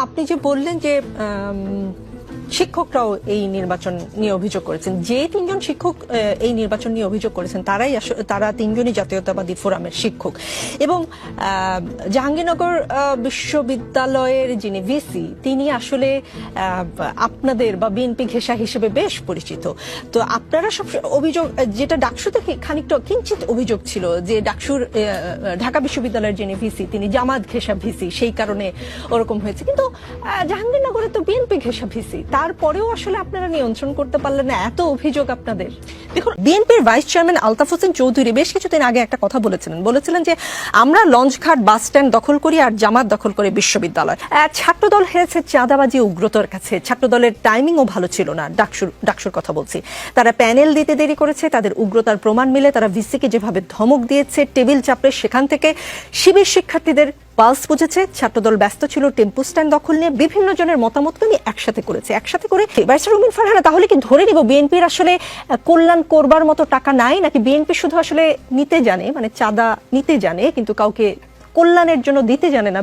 আপনি যে বললেন যে শিক্ষকরাও এই নির্বাচন নিয়ে অভিযোগ করেছেন। যে তিনজন শিক্ষক এই নির্বাচন নিয়ে অভিযোগ করেছেন, তারাই তারা তিনজনই জাতীয়তাবাদী ফোরামের শিক্ষক। এবং জাহাঙ্গীরনগর বিশ্ববিদ্যালয়ের যিনি ভিসি, তিনি আসলে আপনাদের বা বিএনপি ঘেষা হিসেবে বেশ পরিচিত। তো আপনারা সব অভিযোগ, যেটা ডাকসুতে কি- খানিকটা কিঞ্চিত অভিযোগ ছিল যে ডাকসুর ঢাকা বিশ্ববিদ্যালয়ের যিনি ভিসি, তিনি জামাত ঘেষা ভিসি, সেই কারণে ওরকম হয়েছে। কিন্তু জাহাঙ্গীরনগরে তো বিএনপি ঘেষা ভিসি তারপরেও আসলে আপনারা নিয়ন্ত্রণ করতে পারলেন না, এত অভিযোগ আপনাদের। দেখুন, বিএনপির ভাইস চেয়ারম্যান আলতাফ হোসেন চৌধুরী বেশ কিছুদিন আগে একটা কথা বলেছিলেন। বলেছিলেন যে, আমরা লঞ্চঘাট বাস স্ট্যান্ড দখল করি আর জামাত দখল করে বিশ্ববিদ্যালয়। ছাত্রদল হেরেছে চাঁদাবাজি উগ্রতার কাছে। ছাত্রদলের টাইমিংও ভালো ছিল না, ডাকসুর ডাকসুর কথা বলছি। তারা প্যানেল দিতে দেরি করেছে, তাদের উগ্রতার প্রমাণ মিলে তারা ভিসিকে যেভাবে ধমক দিয়েছে, টেবিল চাপড়ে সেখান থেকে শিবির শিক্ষার্থীদের পালস বুঝেছে, ছাত্রদল ব্যস্ত ছিল, টেম্পু স্ট্যান্ড দখল নিয়ে বিভিন্ন জনের মতামতকে নিয়ে একসাথে করেছে। একসাথে করে ব্যারিস্টার রুমিন ফারহানা তাহলে কি ধরে নিব বিএনপির আসলে কল্যাণ করবার মতো টাকা নাই, নাকি বিএনপি শুধু আসলে নিতে জানে মানে চাঁদা নিতে জানে, কিন্তু কাউকে কল্যাণের জন্য দিতে জানে না?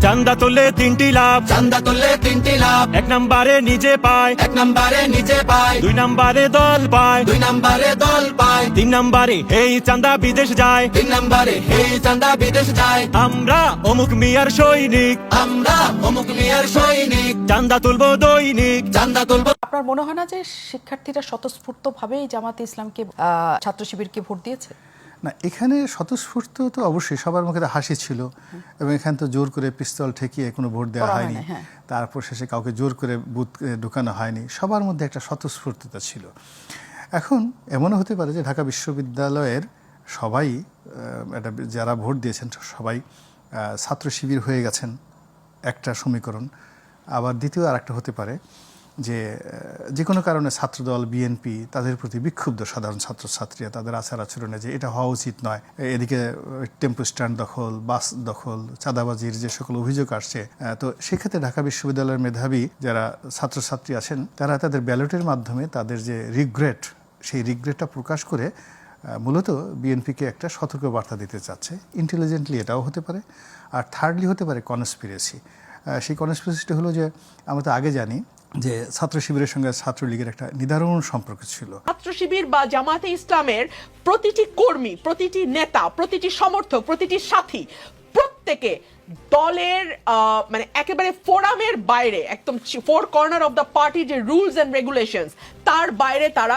চান্দা তুললে তিনটি লাভ। চান্দা তুললে তিনটি লাভ। এক নম্বরে নিজে পায়। এক নম্বরে নিচে পায়। দুই নম্বরে দল পায়। দুই নম্বরে দল পায়। তিন নম্বরে এই চান্দা বিদেশ যায়। তিন নম্বরে হে চান্দা বিদেশ যায়। আমরা অমুক মিয়ার সৈনিক। আমরা অমুক মিয়ার সৈনিক। চান্দা তুলবো দৈনিক। চান্দা তুলবো আপনার মনে হয় না যে শিক্ষার্থীরা স্বতঃস্ফূর্তভাবেই জামাতে ইসলামকে আহ, ছাত্র শিবিরকে ভোট দিয়েছে? না এখানে স্বতঃস্ফূর্ত তো অবশ্যই সবার মুখে হাসি ছিল। এবং এখানে তো জোর করে পিস্তল ঠেকিয়ে কোনো ভোট দেওয়া হয়নি। হ্যাঁ। তারপর শেষে কাউকে জোর করে বুথ ঢুকানো হয়নি। সবার মধ্যে একটা স্বতঃস্ফূর্ততা ছিল। এখন এমনও হতে পারে যে ঢাকা বিশ্ববিদ্যালয়ের সবাই এটা যারা ভোট দিয়েছেন সবাই ছাত্র শিবির হয়ে গেছেন একটা সমীকরণ। আবার দ্বিতীয় আর একটা হতে পারে যে যে কোনো কারণে ছাত্রদল, বিএনপি তাদের প্রতি বিক্ষুব্ধ সাধারণ ছাত্রছাত্রীরা, তাদের আচার আচরণে যে এটা হওয়া উচিত নয়। এদিকে টেম্পো স্ট্যান্ড দখল, বাস দখল, চাঁদাবাজির যে সকল অভিযোগ আসছে তো সেক্ষেত্রে ঢাকা বিশ্ববিদ্যালয়ের মেধাবী যারা ছাত্রছাত্রী আছেন, তারা তাদের ব্যালটের মাধ্যমে তাদের যে রিগ্রেট সেই রিগ্রেটটা প্রকাশ করে মূলত বিএনপিকে একটা সতর্ক বার্তা দিতে চাচ্ছে। ইন্টেলিজেন্টলি এটাও হতে পারে, আর থার্ডলি হতে পারে কনস্পিরেসি সেই কনস্পিরেসিটা হলো যে, আমরা তো আগে জানি যে ছাত্র শিবিরের সঙ্গে ছাত্রলীগের একটা নিদারুণ সম্পর্ক ছিল। ছাত্র শিবির বা জামাতে ইসলামের প্রতিটি কর্মী, প্রতিটি নেতা, প্রতিটি সমর্থক, প্রতিটি সাথী প্রত্যেকে দলের মানে একেবারে ফোরামের বাইরে, একদম four corner of the party যে রুলস অ্যান্ড রেগুলেশনস তার বাইরে তারা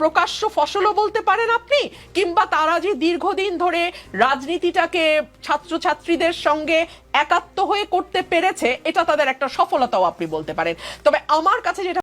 প্রকাশ্য ফসলও বলতে পারেন আপনি, কিংবা তারা যে দীর্ঘদিন ধরে রাজনীতিটাকে ছাত্রছাত্রীদের সঙ্গে একাত্ম হয়ে করতে পেরেছে, এটা তাদের একটা সফলতাও আপনি বলতে পারেন। তবে আমার কাছে যেটা